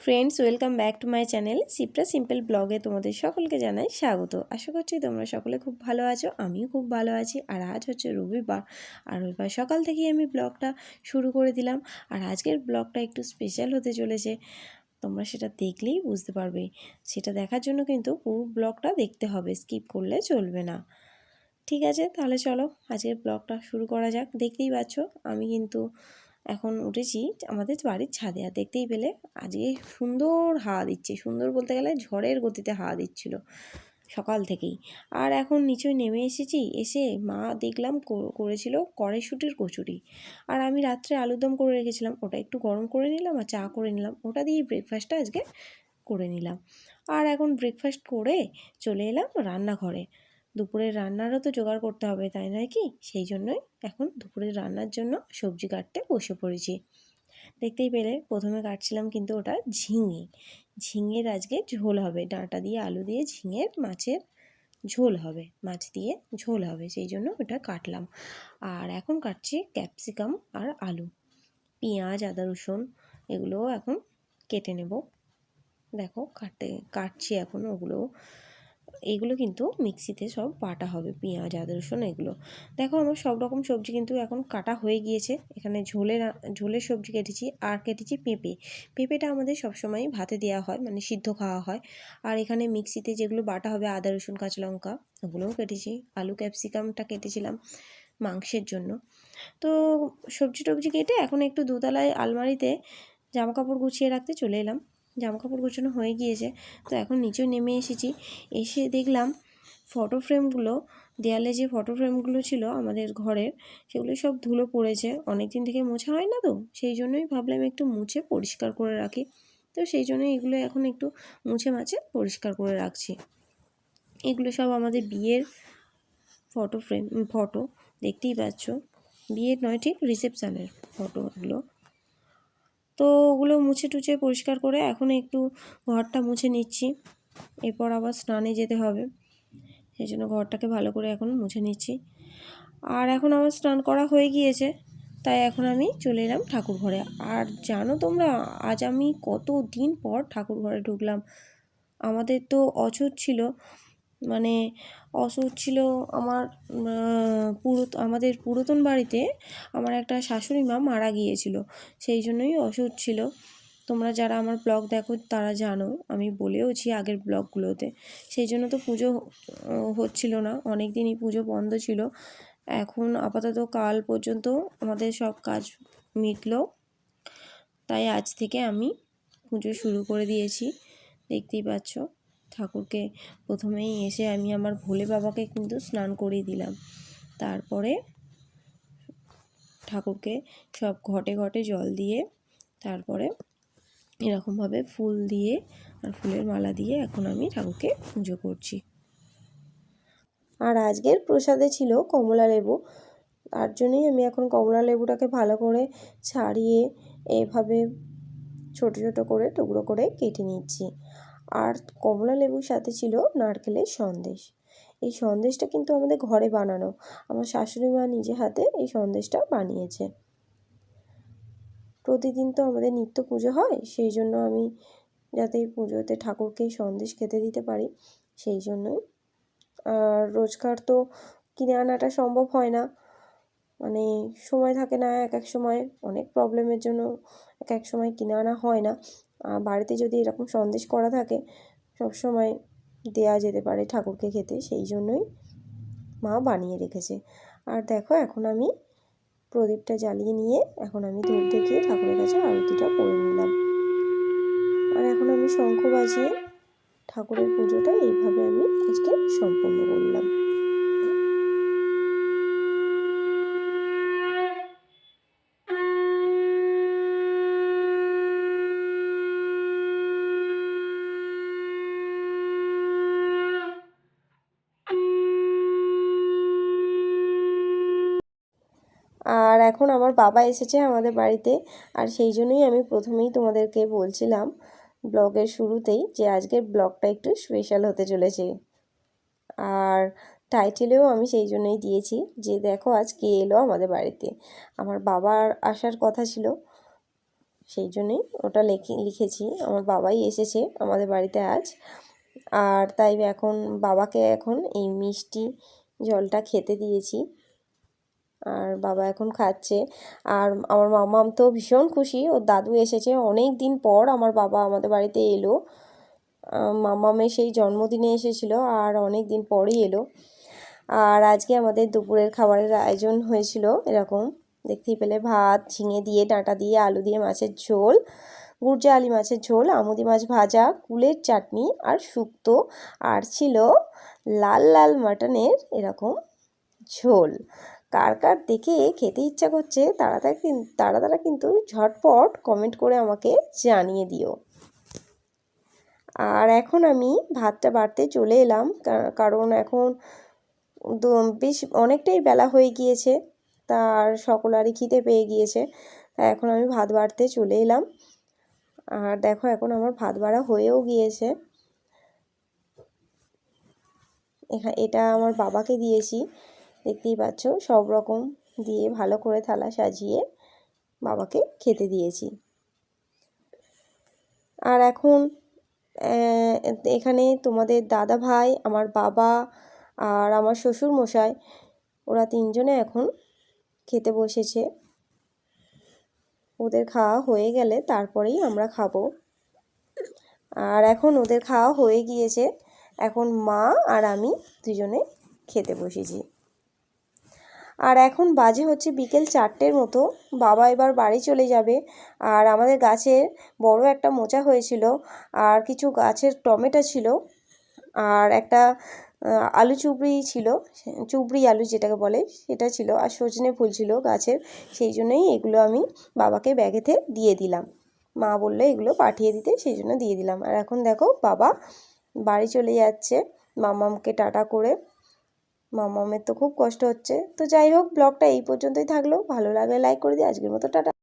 Friends welcome back to my channel Sipra simple ব্লগে তোমাদের সকলকে জানাই স্বাগত। আশা করছি তোমরা সকলে খুব ভালো আছো, আমিও খুব ভালো আছি। আর আজ হচ্ছে রবিবার, আর রবিবার সকাল থেকেই আমি ব্লগটা শুরু করে দিলাম। আর আজকের ব্লগটা একটু স্পেশাল হতে চলেছে, তোমরা সেটা দেখলেই বুঝতে পারবে। সেটা দেখার জন্য কিন্তু পুরো ব্লগটা দেখতে হবে স্কিপ করলে চলবে না। ঠিক আছে, তাহলে চলো আজকের ব্লগটা শুরু করা যাক। দেখতেই পাচ্ছ, আমি কিন্তু এখন উঠেছি আমাদের বাড়ির ছাদে। আর দেখতেই পেলে আজকে সুন্দর হাওয়া দিচ্ছে। সুন্দর বলতে গেলে ঝড়ের গতিতে হাওয়া দিচ্ছিল সকাল থেকেই। আর এখন নিচে নেমে এসেছি, এসে মা দেখলাম করেছিল কড়াইশুটির কচুরি। আর আমি রাত্রে আলুরদম করে রেখেছিলাম, ওটা একটু গরম করে নিলাম আর চা করে নিলাম। ওটা দিয়েই ব্রেকফাস্টটা আজকে করে নিলাম। আর এখন ব্রেকফাস্ট করে চলে এলাম রান্নাঘরে। দুপুরের রান্নারও তো জোগাড় করতে হবে, তাই নয় কি? সেই জন্যই এখন দুপুরের রান্নার জন্য সবজি কাটতে বসে পড়েছি। দেখতেই পেলে প্রথমে কাটছিলাম কিন্তু ওটা ঝিঙে। ঝিঙের আজকে ঝোল হবে, ডাঁটা দিয়ে আলু দিয়ে ঝিঙের মাছের ঝোল হবে, মাছ দিয়ে ঝোল হবে, সেই জন্য ওটা কাটলাম। আর এখন কাটছি ক্যাপসিকাম আর আলু। পেঁয়াজ, আদা, রসুন এগুলোও এখন কেটে নেব। দেখো কাটতে, কাটছি এখন ওগুলো এগুলো কিন্তু মিক্সিতে সব বাটা হবে, পেঁয়াজ, আদা, রসুন, এগুলো। দেখো আমার সব রকম সবজি কিন্তু এখন কাটা হয়ে গিয়েছে। এখানে ঝোলের ঝোলের সবজি কেটেছি আর কেটেছি পেঁপে। পেঁপেটা আমাদের সবসময়ই ভাতে দেওয়া হয় মানে সিদ্ধ খাওয়া হয়। আর এখানে মিক্সিতে যেগুলো বাটা হবে, আদা, রসুন, কাঁচা লঙ্কা, ওগুলোও কেটেছি। আলু, ক্যাপসিকামটা কেটেছিলাম মাংসের জন্য। তো সবজি টবজি কেটে এখন একটু দুতলায় আলমারিতে জামা কাপড় গুছিয়ে রাখতে চলে এলাম। জামা কাপড় গোছানো হয়ে গিয়েছে। তো এখন নিচেও নেমে এসেছি। এসে দেখলাম ফটো ফ্রেমগুলো দেয়ালে যে ফটো ফ্রেমগুলো ছিল আমাদের ঘরের, সেগুলো সব ধুলো পড়েছে। অনেক দিন থেকে মোছা হয় না তো? সেই জন্যই ভাবলাম একটু মুছে পরিষ্কার করে রাখি। তো সেই জন্য এগুলো এখন একটু মুছে মাছে পরিষ্কার করে রাখছি। এগুলো সব আমাদের বিয়ের ফটো ফ্রেম ফটো দেখতেই পাচ্ছ। বিয়ের নয়, ঠিক রিসেপশানের ফটো এগুলো তো ওগুলো মুছে টুছে পরিষ্কার করে এখন একটু ঘরটা মুছে নিচ্ছি। এরপর আবার স্নানে যেতে হবে। সেই জন্য ঘরটাকে ভালো করে এখন মুছে নিচ্ছি। আর এখন আমার স্নান করা হয়ে গিয়েছে, তাই এখন আমি চলে এলাম ঠাকুর ঘরে। আর জানো তোমরা, আজ আমি কত দিন পর ঠাকুর ঘরে ঢুকলাম? আমাদের তো অছুত ছিল। মানে অসুখ ছিল আমার পুরো, আমাদের পুরাতন বাড়িতে আমার একটা শাশুড়ি মা মারা গিয়েছিল, সেই জন্যই অসুখ ছিল। তোমরা যারা আমার ব্লগ দেখো তারা জানো, আমি বলেওছি আগের ব্লগগুলোতে। সেই জন্য তো পুজো হচ্ছিল না অনেক দিনই পুজো বন্ধ ছিল। এখন আপাতত কাল পর্যন্ত আমাদের সব কাজ মিটল। তাই আজ থেকে আমি পুজো শুরু করে দিয়েছি, দেখতেই পাচ্ছ। ঠাকুরকে প্রথমেই এসে আমি আমার ভোলে বাবাকে কিন্তু স্নান করিয়ে দিলাম। তারপরে ঠাকুরকে সব ঘটে ঘটে জল দিয়ে তারপরে এরকমভাবে ফুল দিয়ে আর ফুলের মালা দিয়ে এখন আমি ঠাকুরকে পুজো করছি। আর আজকের প্রসাদে ছিল কমলা লেবু। তার জন্যই আমি এখন কমলা লেবুটাকে ভালো করে ছাড়িয়ে এভাবে ছোট ছোট করে টুকরো করে কেটে নিচ্ছি। আর কমলা লেবুর সাথে ছিল নারকেলের সন্দেশ। এই সন্দেশটা কিন্তু আমাদের ঘরে বানানো। আমার শাশুড়ি মা নিজে হাতে এই সন্দেশটা বানিয়েছে। প্রতিদিন তো আমাদের নিত্য পুজো হয়, সেই জন্য আমি যাতে এই পুজোতে ঠাকুরকে সন্দেশ খেতে দিতে পারি, সেই জন্যই। আর রোজকার তো কিনে আনাটা সম্ভব হয় না। মানে সময় থাকে না এক এক সময়, অনেক প্রবলেমের জন্য এক এক সময় কিনে আনা হয় না। বাড়িতে যদি এরকম সন্দেশ করা থাকে, সব সময় দেয়া যেতে পারে ঠাকুরকে খেতে, সেই জন্যই মা বানিয়ে রেখেছে। আর দেখো, এখন আমি প্রদীপটা জ্বালিয়ে নিয়ে এখন আমি ধূপ দেখিয়ে ঠাকুরের কাছে আরতিটা করে নিলাম। আর এখন আমি শঙ্খ বাজিয়ে ঠাকুরের পুজোটা এইভাবে আমি আজকে সম্পন্ন করলাম। আর এখন আমার বাবা এসেছে আমাদের বাড়িতে। আর সেই জন্যই আমি প্রথমেই তোমাদেরকে বলছিলাম ব্লগের শুরুতেই যে আজকের ব্লগটা একটু স্পেশাল হতে চলেছে। আর টাইটেলেও আমি সেই জন্যই দিয়েছি যে দেখো আজ কে এলো আমাদের বাড়িতে। আমার বাবার আসার কথা ছিল, সেই জন্যই ওটা লিখে, লিখেছি। আমার বাবাই এসেছে আমাদের বাড়িতে আজ। আর তাই এখন বাবাকে এখন এই মিষ্টি জলটা খেতে দিয়েছি। আর বাবা এখন খাচ্ছে। আর আমার মামাম তো ভীষণ খুশি। ওর দাদু এসেছে। অনেক দিন পর আমার বাবা আমাদের বাড়িতে এলো। মামামের সেই জন্মদিনে এসেছিল আর অনেক দিন পরই এলো। আর আজকে আমাদের দুপুরের খাবারের আয়োজন হয়েছিল এরকম। দেখতেই পেলে ভাত, ঝিঙে দিয়ে ডাঁটা দিয়ে, আলু দিয়ে মাছের ঝোল গুরজালি মাছের ঝোল, আমুদি মাছ ভাজা, কুলের চাটনি আর শুক্তো। আর ছিল লাল লাল মাটনের এরকম ঝোল। কার কার দেখে খেতে ইচ্ছা করছে তারা তারা তারা কিন্তু ঝটপট কমেন্ট করে আমাকে জানিয়ে দিও। আর এখন আমি ভাতটা বাড়তে চলে এলাম কারণ এখন বেশ অনেকটাই বেলা হয়ে গিয়েছে, তার সকলারই খিদে পেয়ে গিয়েছে, তাই এখন আমি ভাত বাড়তে চলে এলাম। আর দেখো এখন আমার ভাত বাড়া হয়েও গিয়েছে। এটা আমার বাবাকে দিয়েছি। দেখতেই পাচ্ছ সব রকম দিয়ে ভালো করে থালা সাজিয়ে বাবাকে খেতে দিয়েছি। আর এখন এখানে তোমাদের দাদা ভাই, আমার বাবা আর আমার শ্বশুর মশাই, ওরা তিনজনে এখন খেতে বসেছে। ওদের খাওয়া হয়ে গেলে তারপরেই আমরা খাব। আর এখন ওদের খাওয়া হয়ে গিয়েছে। এখন মা আর আমি দুজনে খেতে বসেছি। আর এখন বাজে হচ্ছে বিকেল চারটের মতো। বাবা এবার বাড়ি চলে যাবে। আর আমাদের গাছের বড় একটা মোচা হয়েছিল আর কিছু গাছের টমেটো ছিল। আর একটা আলু চুবড়ি ছিল। চুবড়ি আলু যেটাকে বলে, সেটা ছিল। আর সজনে ফুল ছিল গাছের। সেই জন্যই এগুলো আমি বাবাকে ব্যাগেতে দিয়ে দিলাম। মা বলল এগুলো পাঠিয়ে দিতে, সেই জন্য দিয়ে দিলাম। আর এখন দেখো বাবা বাড়ি চলে যাচ্ছে। মামামকে টাটা করে মামামের তো খুব কষ্ট হচ্ছে। তো যাই হোক ব্লগটা এই পর্যন্তই থাকল। ভালো লাগলে লাইক করে দিই আজকের মতো টাটা।